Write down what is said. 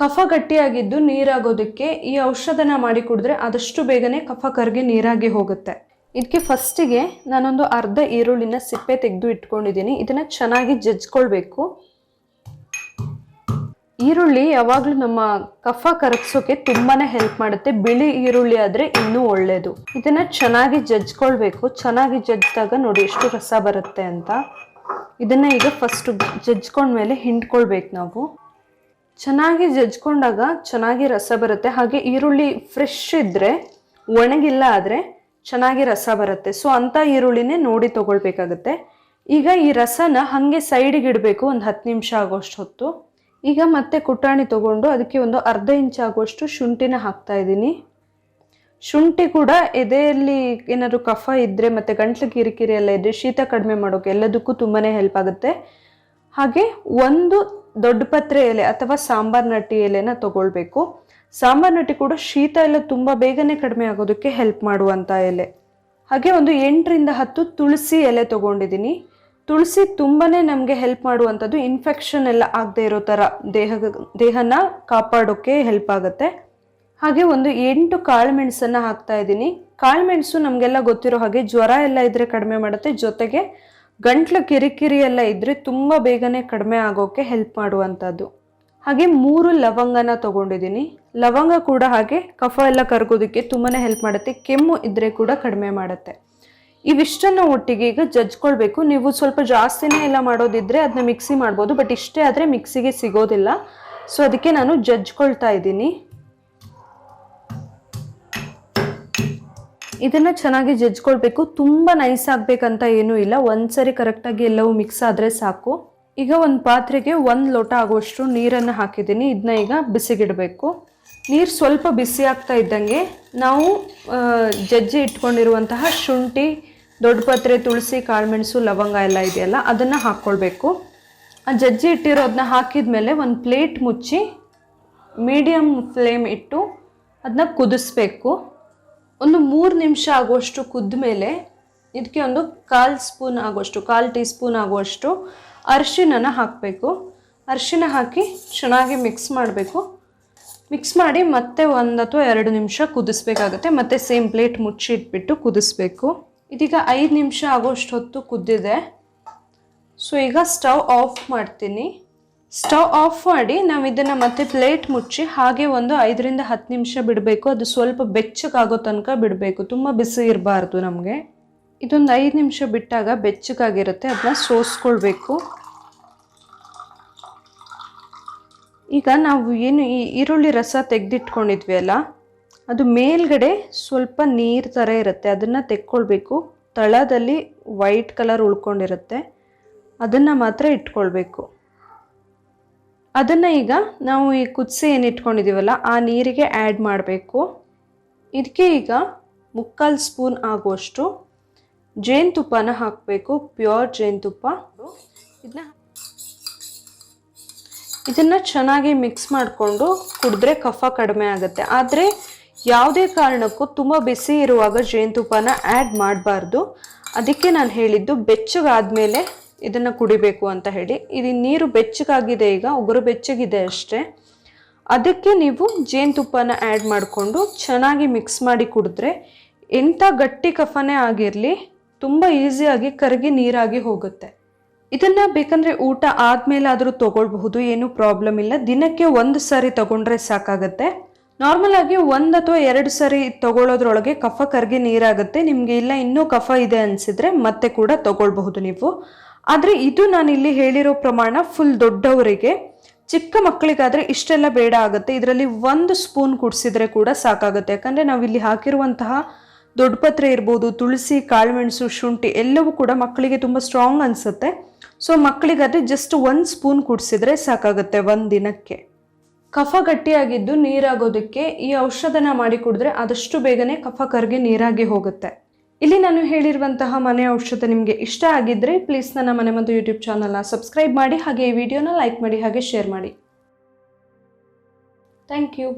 ಕಫ ಗಟ್ಟಿಯಾಗಿದ್ದು ನೀರಾಗೋದಕ್ಕೆ ಈ ಔಷಧನ ಮಾಡಿ ಕುಡಿದ್ರೆ ಆದಷ್ಟು ಬೇಗನೆ ಕಫ ಕರಗಿ ನೀರಾಗಿ ಹೋಗುತ್ತೆ. ಇದಕ್ಕೆ ಫಸ್ಟಿಗೆ ನಾನೊಂದು ಅರ್ಧ ಈರುಳ್ಳಿನ ಸಿಪ್ಪೆ ತೆಗೆದು ಇಟ್ಕೊಂಡಿದ್ದೀನಿ. ಇದನ್ನು ಚೆನ್ನಾಗಿ ಜಜ್ಕೊಳ್ಬೇಕು. ಈರುಳ್ಳಿ ಯಾವಾಗಲೂ ನಮ್ಮ ಕಫ ಕರಗಿಸೋಕೆ ತುಂಬಾ ಹೆಲ್ಪ್ ಮಾಡುತ್ತೆ. ಬಿಳಿ ಈರುಳ್ಳಿ ಆದರೆ ಇನ್ನೂ ಒಳ್ಳೆಯದು ಇದನ್ನು ಚೆನ್ನಾಗಿ ಜಜ್ಕೊಳ್ಬೇಕು. ಚೆನ್ನಾಗಿ ಜಜ್ಜಿದಾಗ ನೋಡಿ ಎಷ್ಟು ರಸ ಬರುತ್ತೆ ಅಂತ. ಇದನ್ನು ಈಗ ಫಸ್ಟು ಜಜ್ಕೊಂಡ್ಮೇಲೆ ಹಿಂಡ್ಕೊಳ್ಬೇಕು ನಾವು. ಚೆನ್ನಾಗಿ ಜಜ್ಕೊಂಡಾಗ ಚೆನ್ನಾಗಿ ರಸ ಬರುತ್ತೆ. ಹಾಗೆ ಈರುಳ್ಳಿ ಫ್ರೆಶ್ ಇದ್ದರೆ ಒಣಗಿಲ್ಲ ಆದರೆ ಚೆನ್ನಾಗಿ ರಸ ಬರುತ್ತೆ. ಸೊ ಅಂಥ ಈರುಳ್ಳಿನೇ ನೋಡಿ ತೊಗೊಳ್ಬೇಕಾಗತ್ತೆ. ಈಗ ಈ ರಸನ ಹಾಗೆ ಸೈಡಿಗೆ ಇಡಬೇಕು, ಒಂದು ಹತ್ತು ನಿಮಿಷ ಆಗೋಷ್ಟು ಹೊತ್ತು. ಈಗ ಮತ್ತೆ ಕುಟಾಣಿ ತಗೊಂಡು ಅದಕ್ಕೆ ಒಂದು ಅರ್ಧ ಇಂಚ್ ಆಗುವಷ್ಟು ಶುಂಠಿನ ಹಾಕ್ತಾ ಇದ್ದೀನಿ. ಶುಂಠಿ ಕೂಡ ಎದೆಯಲ್ಲಿ ಏನಾದರೂ ಕಫ ಇದ್ದರೆ ಮತ್ತು ಗಂಟ್ಲು ಕಿರಿಕಿರಿ ಎಲ್ಲ ಇದ್ದರೆ ಶೀತ ಕಡಿಮೆ ಮಾಡೋಕೆ ಎಲ್ಲದಕ್ಕೂ ತುಂಬಾ ಹೆಲ್ಪ್ ಆಗುತ್ತೆ. ಹಾಗೆ ಒಂದು ದೊಡ್ಡ ಪತ್ರೆ ಎಲೆ ಅಥವಾ ಸಾಂಬಾರ್ ನಟ್ಟಿ ಎಲೆನ ತಗೊಳ್ಬೇಕು. ಸಾಂಬಾರ್ ನಟ್ಟಿ ಕೂಡ ಶೀತ ಎಲ್ಲ ತುಂಬ ಬೇಗನೆ ಕಡಿಮೆ ಆಗೋದಕ್ಕೆ ಹೆಲ್ಪ್ ಮಾಡುವಂಥ ಎಲೆ. ಹಾಗೆ ಒಂದು ಎಂಟರಿಂದ ಹತ್ತು ತುಳಸಿ ಎಲೆ ತಗೊಂಡಿದ್ದೀನಿ. ತುಳಸಿ ತುಂಬಾ ನಮಗೆ ಹೆಲ್ಪ್ ಮಾಡುವಂಥದ್ದು ಇನ್ಫೆಕ್ಷನ್ ಎಲ್ಲ ಆಗದೆ ಇರೋ ಥರ ದೇಹ, ದೇಹನ ಕಾಪಾಡೋಕ್ಕೆ ಹೆಲ್ಪ್ ಆಗುತ್ತೆ. ಹಾಗೆ ಒಂದು ಎಂಟು ಕಾಳುಮೆಣಸನ್ನು ಹಾಕ್ತಾ ಇದ್ದೀನಿ. ಕಾಳುಮೆಣಸು ನಮಗೆಲ್ಲ ಗೊತ್ತಿರೋ ಹಾಗೆ ಜ್ವರ ಎಲ್ಲ ಇದ್ದರೆ ಕಡಿಮೆ ಮಾಡುತ್ತೆ. ಜೊತೆಗೆ ಗಂಟ್ಲು ಕಿರಿಕಿರಿ ಎಲ್ಲ ಇದ್ದರೆ ತುಂಬ ಬೇಗನೆ ಕಡಿಮೆ ಆಗೋಕ್ಕೆ ಹೆಲ್ಪ್ ಮಾಡುವಂಥದ್ದು. ಹಾಗೆ ಮೂರು ಲವಂಗನ ತಗೊಂಡಿದ್ದೀನಿ. ಲವಂಗ ಕೂಡ ಹಾಗೆ ಕಫ ಎಲ್ಲ ಕರಗೋದಕ್ಕೆ ತುಂಬಾ ಹೆಲ್ಪ್ ಮಾಡುತ್ತೆ, ಕೆಮ್ಮು ಇದ್ದರೆ ಕೂಡ ಕಡಿಮೆ ಮಾಡುತ್ತೆ. ಇವಿಷ್ಟನ್ನು ಒಟ್ಟಿಗೆ ಈಗ ಜಜ್ಕೊಳ್ಬೇಕು. ನೀವು ಸ್ವಲ್ಪ ಜಾಸ್ತಿನೇ ಎಲ್ಲ ಮಾಡೋದಿದ್ರೆ ಅದನ್ನ ಮಿಕ್ಸಿ ಮಾಡ್ಬೋದು ಬಟ್ ಇಷ್ಟೇ ಆದರೆ ಮಿಕ್ಸಿಗೆ ಸಿಗೋದಿಲ್ಲ. ಸೊ ಅದಕ್ಕೆ ನಾನು ಜಜ್ಕೊಳ್ತಾ ಇದ್ದೀನಿ. ಇದನ್ನ ಚೆನ್ನಾಗಿ ಜಜ್ಕೊಳ್ಬೇಕು ತುಂಬ ನೈಸ್ ಆಗ್ಬೇಕಂತ ಏನೂ ಇಲ್ಲ. ಒಂದ್ಸರಿ ಕರೆಕ್ಟಾಗಿ ಎಲ್ಲವೂ ಮಿಕ್ಸ್ ಆದರೆ ಸಾಕು. ಈಗ ಒಂದು ಪಾತ್ರೆಗೆ ಒಂದು ಲೋಟ ಆಗುವಷ್ಟು ನೀರನ್ನು ಹಾಕಿದ್ದೀನಿ. ಇದನ್ನ ಈಗ ಬಿಸಿಗಿಡಬೇಕು. ನೀರು ಸ್ವಲ್ಪ ಬಿಸಿ ಆಗ್ತಾ ಇದ್ದಂಗೆ ನಾವು ಜಜ್ಜಿ ಇಟ್ಕೊಂಡಿರುವಂತಹ ಶುಂಠಿ, ದೊಡ್ಡ ಪತ್ರೆ, ತುಳಸಿ, ಕಾಳುಮೆಣಸು, ಲವಂಗ ಎಲ್ಲ ಇದೆಯಲ್ಲ, ಅದನ್ನು ಹಾಕ್ಕೊಳ್ಬೇಕು ಆ ಜಜ್ಜಿ ಇಟ್ಟಿರೋದನ್ನ ಹಾಕಿದ ಮೇಲೆ ಒಂದು ಪ್ಲೇಟ್ ಮುಚ್ಚಿ ಮೀಡಿಯಮ್ ಫ್ಲೇಮ್ ಇಟ್ಟು ಅದನ್ನ ಕುದಿಸ್ಬೇಕು. ಒಂದು ಮೂರು ನಿಮಿಷ ಆಗುವಷ್ಟು ಕುದ್ದ ಮೇಲೆ ಇದಕ್ಕೆ ಒಂದು ಕಾಲು ಸ್ಪೂನ್ ಆಗುವಷ್ಟು, ಕಾಲು ಟೀ ಸ್ಪೂನ್ ಆಗುವಷ್ಟು ಅರಿಶಿಣನ ಹಾಕಬೇಕು. ಅರಿಶಿನ ಹಾಕಿ ಚೆನ್ನಾಗಿ ಮಿಕ್ಸ್ ಮಾಡಬೇಕು. ಮಿಕ್ಸ್ ಮಾಡಿ ಮತ್ತೆ ಒಂದು ಅಥವಾ ಎರಡು ನಿಮಿಷ ಕುದಿಸ್ಬೇಕಾಗುತ್ತೆ. ಮತ್ತೆ ಸೇಮ್ ಪ್ಲೇಟ್ ಮುಚ್ಚಿ ಇಟ್ಬಿಟ್ಟು ಕುದಿಸ್ಬೇಕು. ಇದೀಗ ಐದು ನಿಮಿಷ ಆಗೋಷ್ಟು ಹೊತ್ತು ಕುದ್ದಿದೆ. ಸೊ ಈಗ ಸ್ಟವ್ ಆಫ್ ಮಾಡ್ತೀನಿ. ಸ್ಟವ್ ಆಫ್ ಮಾಡಿ, ನಾವು ಇದನ್ನು ಮತ್ತೆ ಪ್ಲೇಟ್ ಮುಚ್ಚಿ ಹಾಗೆ ಒಂದು ಐದರಿಂದ ಹತ್ತು ನಿಮಿಷ ಬಿಡಬೇಕು. ಅದು ಸ್ವಲ್ಪ ಬೆಚ್ಚಗಾಗೋ ತನಕ ಬಿಡಬೇಕು. ತುಂಬ ಬಿಸಿ ಇರಬಾರ್ದು ನಮಗೆ. ಇದೊಂದು ಐದು ನಿಮಿಷ ಬಿಟ್ಟಾಗ ಬೆಚ್ಚಗಾಗಿರುತ್ತೆ. ಅದನ್ನ ಸೋಸ್ಕೊಳ್ಬೇಕು. ಈಗ ನಾವು ಏನು ಈ ಈರುಳ್ಳಿ ರಸ ತೆಗೆದಿಟ್ಕೊಂಡಿದ್ವಿ ಅಲ್ಲ, ಅದು ಮೇಲ್ಗಡೆ ಸ್ವಲ್ಪ ನೀರು ಥರ ಇರುತ್ತೆ. ಅದನ್ನು ತೆಕ್ಕೊಳ್ಬೇಕು. ತಳದಲ್ಲಿ ವೈಟ್ ಕಲರ್ ಉಳ್ಕೊಂಡಿರುತ್ತೆ. ಅದನ್ನು ಮಾತ್ರ ಇಟ್ಕೊಳ್ಬೇಕು. ಅದನ್ನು ಈಗ ನಾವು ಈ ಕುದಿಸಿ ಏನು ಇಟ್ಕೊಂಡಿದ್ದೀವಲ್ಲ ಆ ನೀರಿಗೆ ಆ್ಯಡ್ ಮಾಡಬೇಕು. ಇದಕ್ಕೆ ಈಗ ಮುಕ್ಕಾಲು ಸ್ಪೂನ್ ಆಗುವಷ್ಟು ಜೇನುತುಪ್ಪನ ಹಾಕಬೇಕು ಪ್ಯೂರ್ ಜೇನುತುಪ್ಪ ಇದನ್ನ ಇದನ್ನು ಚೆನ್ನಾಗಿ ಮಿಕ್ಸ್ ಮಾಡಿಕೊಂಡು ಕುಡಿದ್ರೆ ಕಫ ಕಡಿಮೆ ಆಗುತ್ತೆ. ಆದರೆ ಯಾವುದೇ ಕಾರಣಕ್ಕೂ ತುಂಬ ಬಿಸಿ ಇರುವಾಗ ಜೇನುತುಪ್ಪನ ಆ್ಯಡ್ ಮಾಡಬಾರ್ದು. ಅದಕ್ಕೆ ನಾನು ಹೇಳಿದ್ದು ಬೆಚ್ಚಗಾದ್ಮೇಲೆ ಇದನ್ನು ಕುಡಿಬೇಕು ಅಂತ ಹೇಳಿ. ಇದು ನೀರು ಬೆಚ್ಚಗಾಗಿದೆ ಈಗ, ಉಗುರು ಬೆಚ್ಚಗಿದೆ ಅಷ್ಟೇ. ಅದಕ್ಕೆ ನೀವು ಜೇನುತುಪ್ಪನ ಆ್ಯಡ್ ಮಾಡಿಕೊಂಡು ಚೆನ್ನಾಗಿ ಮಿಕ್ಸ್ ಮಾಡಿ ಕುಡಿದ್ರೆ ಎಂಥ ಗಟ್ಟಿ ಕಫನೇ ಆಗಿರಲಿ, ತುಂಬ ಈಸಿಯಾಗಿ ಕರಗಿ ನೀರಾಗಿ ಹೋಗುತ್ತೆ. ಇದನ್ನು ಬೇಕಂದರೆ ಊಟ ಆದಮೇಲಾದರೂ ತೊಗೊಳ್ಬಹುದು, ಏನೂ ಪ್ರಾಬ್ಲಮ್ ಇಲ್ಲ. ದಿನಕ್ಕೆ ಒಂದು ಸಾರಿ ತಗೊಂಡ್ರೆ ಸಾಕಾಗುತ್ತೆ. ನಾರ್ಮಲ್ ಆಗಿ ಒಂದು ಅಥವಾ ಎರಡು ಸಾರಿ ತಗೊಳ್ಳೋದ್ರೊಳಗೆ ಕಫ ಕರಗಿ ನೀರಾಗುತ್ತೆ. ನಿಮಗೆ ಇಲ್ಲ, ಇನ್ನೂ ಕಫ ಇದೆ ಅನಿಸಿದ್ರೆ ಮತ್ತೆ ಕೂಡ ತಗೊಳ್ಬಹುದು ನೀವು. ಆದರೆ ಇದು ನಾನು ಇಲ್ಲಿ ಹೇಳಿರೋ ಪ್ರಮಾಣ ಫುಲ್ ದೊಡ್ಡವರಿಗೆ. ಚಿಕ್ಕ ಮಕ್ಕಳಿಗಾದರೆ ಇಷ್ಟೆಲ್ಲ ಬೇಡ ಆಗುತ್ತೆ. ಇದರಲ್ಲಿ ಒಂದು ಸ್ಪೂನ್ ಕುಡಿಸಿದ್ರೆ ಕೂಡ ಸಾಕಾಗುತ್ತೆ. ಯಾಕಂದರೆ ನಾವು ಇಲ್ಲಿ ಹಾಕಿರುವಂತಹ ದೊಡ್ಡಪತ್ರೆ ಇರ್ಬೋದು, ತುಳಸಿ, ಕಾಳುಮೆಣಸು, ಶುಂಠಿ ಎಲ್ಲವೂ ಕೂಡ ಮಕ್ಕಳಿಗೆ ತುಂಬ ಸ್ಟ್ರಾಂಗ್ ಅನಿಸುತ್ತೆ. ಸೊ ಮಕ್ಕಳಿಗಾದರೆ ಜಸ್ಟ್ ಒಂದು ಸ್ಪೂನ್ ಕುಡಿಸಿದ್ರೆ ಸಾಕಾಗುತ್ತೆ ಒಂದು ದಿನಕ್ಕೆ. ಕಫ ಗಟ್ಟಿಯಾಗಿದ್ದು ನೀರಾಗೋದಕ್ಕೆ ಈ ಔಷಧನ ಮಾಡಿ ಕುಡಿದ್ರೆ ಆದಷ್ಟು ಬೇಗನೆ ಕಫ ಕರಗಿ ನೀರಾಗಿ ಹೋಗುತ್ತೆ. ಇಲ್ಲಿ ನಾನು ಹೇಳಿರುವಂತಹ ಮನೆ ಔಷಧ ನಿಮಗೆ ಇಷ್ಟ ಆಗಿದ್ದರೆ ಪ್ಲೀಸ್ ನನ್ನ ಮನೆ ಮತ್ತು ಯೂಟ್ಯೂಬ್ ಚಾನಲ್ನ ಸಬ್ಸ್ಕ್ರೈಬ್ ಮಾಡಿ ಹಾಗೆ ಈ ವಿಡಿಯೋನ ಲೈಕ್ ಮಾಡಿ ಹಾಗೆ ಶೇರ್ ಮಾಡಿ. Thank you